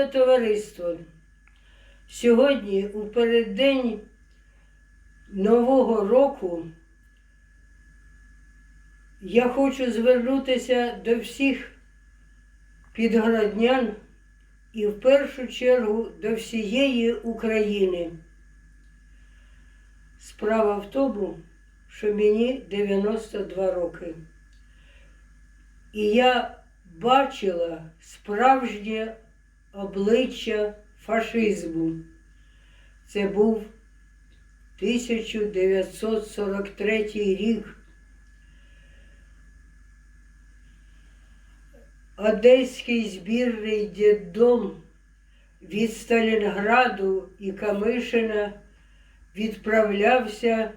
Шановне товариство, сьогодні у переддень Нового року я хочу звернутися до всіх підгороднян і в першу чергу до всієї України. Справа в тому, що мені 92 роки. І я бачила справжнє обличчя фашизму. Це був 1943 рік. Одеський збірний діддом від Сталінграду і Камишина відправлявся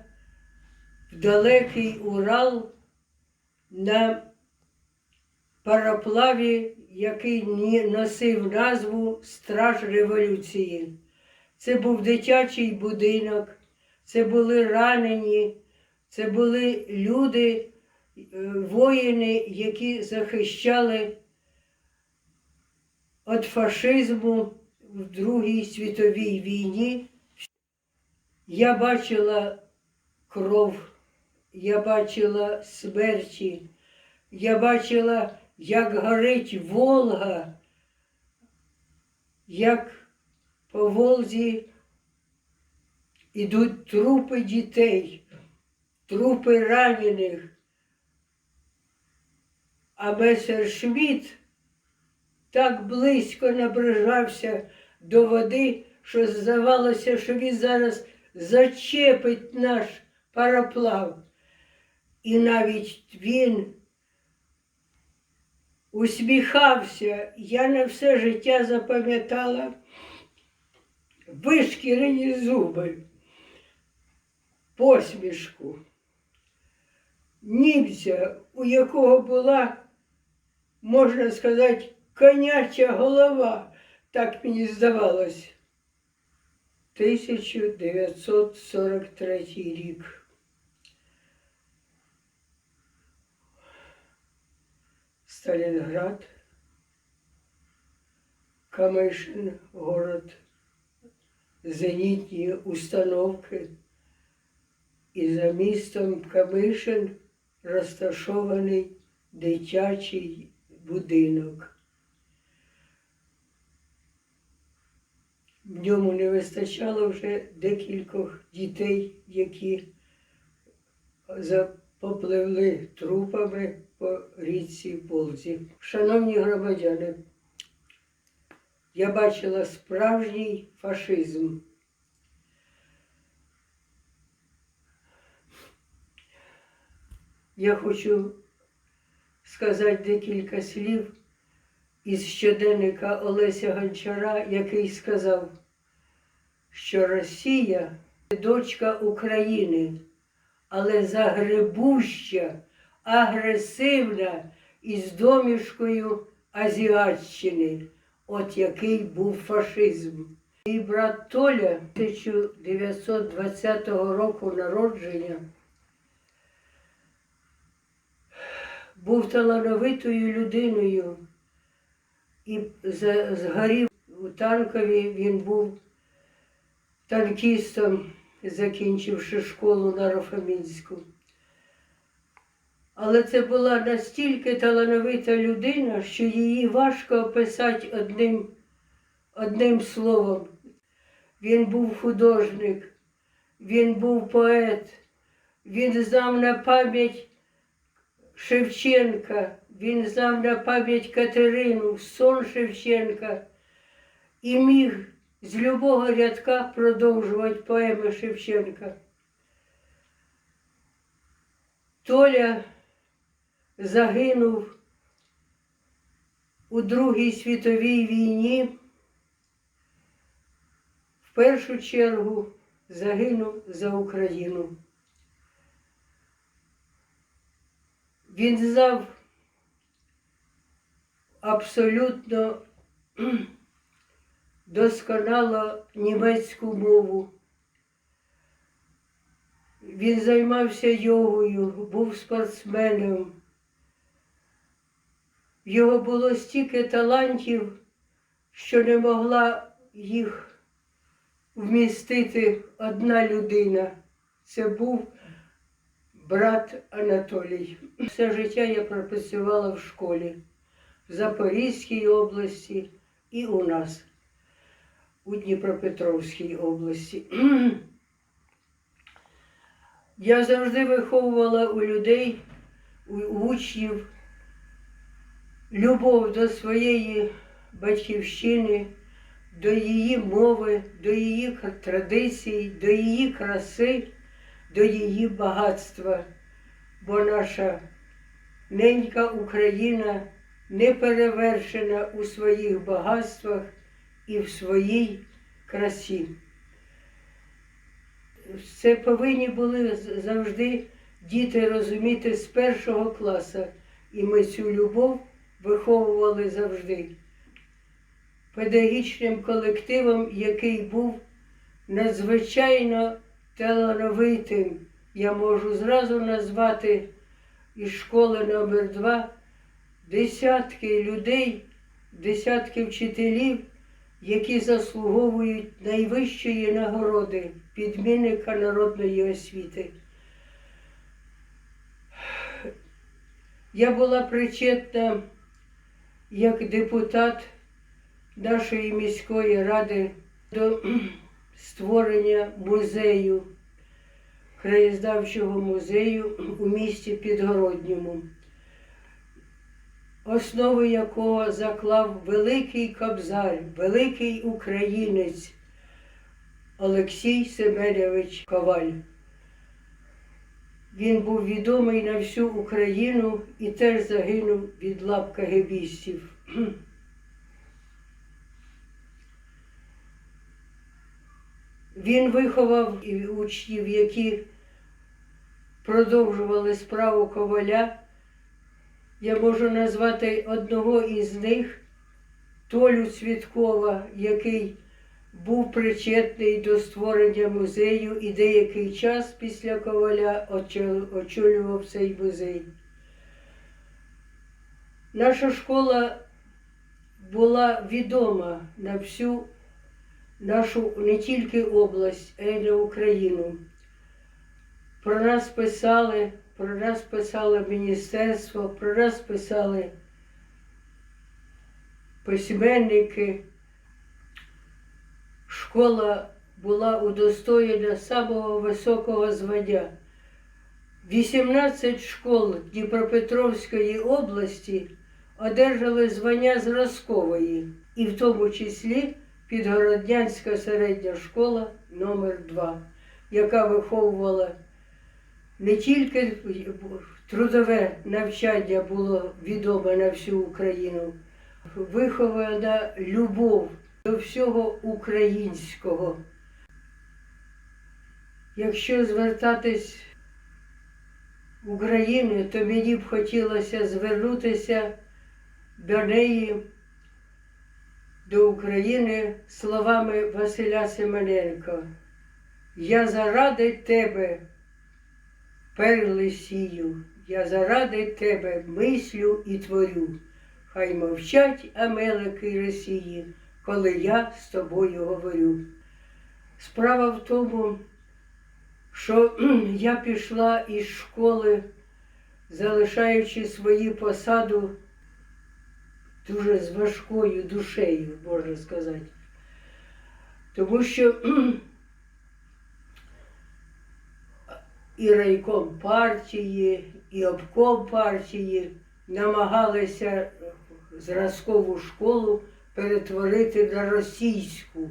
в далекий Урал на пароплаві, який носив назву Страж революції. Це був дитячий будинок, це були ранені, це були люди, е, воїни, які захищали від фашизму в Другій світовій війні. Я бачила кров, я бачила смерті, я бачила, як горить Волга, як по Волзі ідуть трупи дітей, трупи ранених. А Месершміт так близько наближався до води, що здавалося, що він зараз зачепить наш пароплав. І навіть він усміхався. Я на все життя запам'ятала вишкірені зуби, посмішку, німця, у якого була, можна сказати, коняча голова, так мені здавалось. 1943 рік. Сталінград, Камишин, город, зенітні установки. І за містом Камишин розташований дитячий будинок. В ньому не вистачало вже декількох дітей, які попливли трупами по річці Ползі. Шановні громадяни, я бачила справжній фашизм. Я хочу сказати декілька слів із щоденника Олеся Гончара, який сказав, що Росія дочка України, але загребуща, агресивна і з домішкою Азіатщини, от який був фашизм. Мій брат Толя 1920 року народження був талановитою людиною і згорів у танкові. Він був танкістом, закінчивши школу Нарофамінську. Але це була настільки талановита людина, що її важко описати одним, одним словом. Він був художник, він був поет, він знав на пам'ять Шевченка, він знав на пам'ять Катерину, сон Шевченка і міг з любого рядка продовжувати поеми Шевченка. Толя загинув у Другій світовій війні. В першу чергу загинув за Україну. Він знав абсолютно досконало німецьку мову. Він займався йогою, був спортсменом. В його було стільки талантів, що не могла їх вмістити одна людина. Це був брат Анатолій. Все життя я пропрацювала в школі в Запорізькій області і у нас у Дніпропетровській області. Я завжди виховувала у людей, у учнів любов до своєї батьківщини, до її мови, до її традицій, до її краси, до її багатства. Бо наша ненька Україна не перевершена у своїх багатствах і в своїй красі. Це повинні були завжди діти розуміти з першого класу, і ми цю любов виховували завжди. Педагогічним колективом, який був надзвичайно талановитим, я можу зразу назвати із школи номер 2 десятки людей, десятки вчителів, які заслуговують найвищої нагороди підмінника народної освіти. Я була причетна як депутат нашої міської ради до створення музею, краєзнавчого музею у місті Підгородньому, основи якого заклав великий кобзар, великий українець Олексій Семенович Коваль. Він був відомий на всю Україну і теж загинув від лап кагебістів. Він виховав учнів, які продовжували справу коваля. Я можу назвати одного із них Толю Цвіткова, який був причетний до створення музею і деякий час після коваля очолював цей музей. Наша школа була відома на всю нашу не тільки область, а й на Україну. Про нас писали, про нас писало міністерство, про нас писали письменники. Школа була удостоєна самого високого звання. 18 школ Дніпропетровської області одержали звання зразкової, і в тому числі Підгороднянська середня школа номер 2 яка виховувала не тільки трудове навчання було відоме на всю Україну, вихована любов до всього українського. Якщо звертатись в Україну, то мені б хотілося звернутися до неї, до України словами Василя Семененка. Я заради тебе перли сію, я заради тебе мислю і творю. Хай мовчать Амелики Росії, коли я з тобою говорю. Справа в тому, що я пішла із школи, залишаючи свою посаду дуже з важкою душею, можна сказати. Тому що і райком партії, і обком партії намагалися зразкову школу перетворити на російську,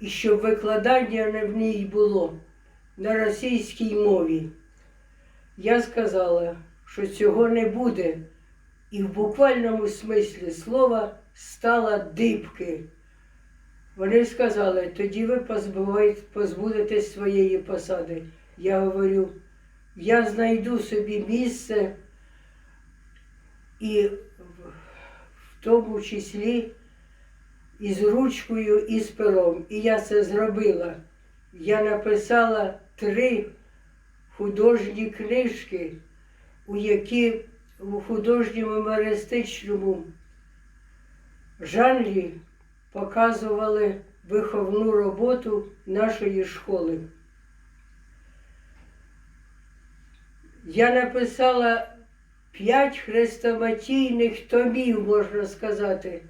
і щоб викладання не в ній було на російській мові. Я сказала, що цього не буде, і в буквальному смислі слова стала дибки. Вони сказали, тоді ви позбудетесь своєї посади. Я говорю, я знайду собі місце і в тому числі і з ручкою, і з пером. І я це зробила. Я написала три художні книжки, у які у художньому мемористичному жанрі показували виховну роботу нашої школи. Я написала п'ять хрестоматійних томів, можна сказати,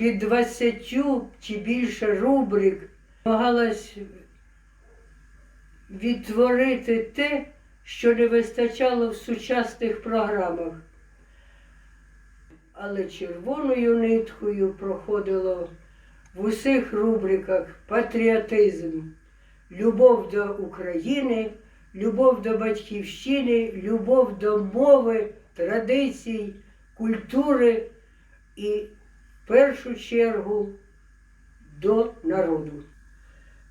під 20 чи більше рубрик. Намагалась відтворити те, що не вистачало в сучасних програмах. Але червоною ниткою проходило в усіх рубриках патріотизм, любов до України, любов до батьківщини, любов до мови, традицій, культури і в першу чергу до народу.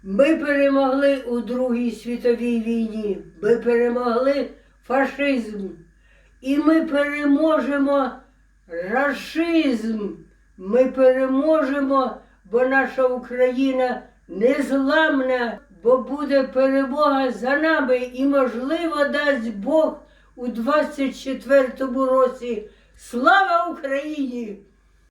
Ми перемогли у Другій світовій війні, ми перемогли фашизм, і ми переможемо рашизм. Ми переможемо, бо наша Україна незламна, бо буде перемога за нами і, можливо, дасть Бог у 24-му році. Слава Україні!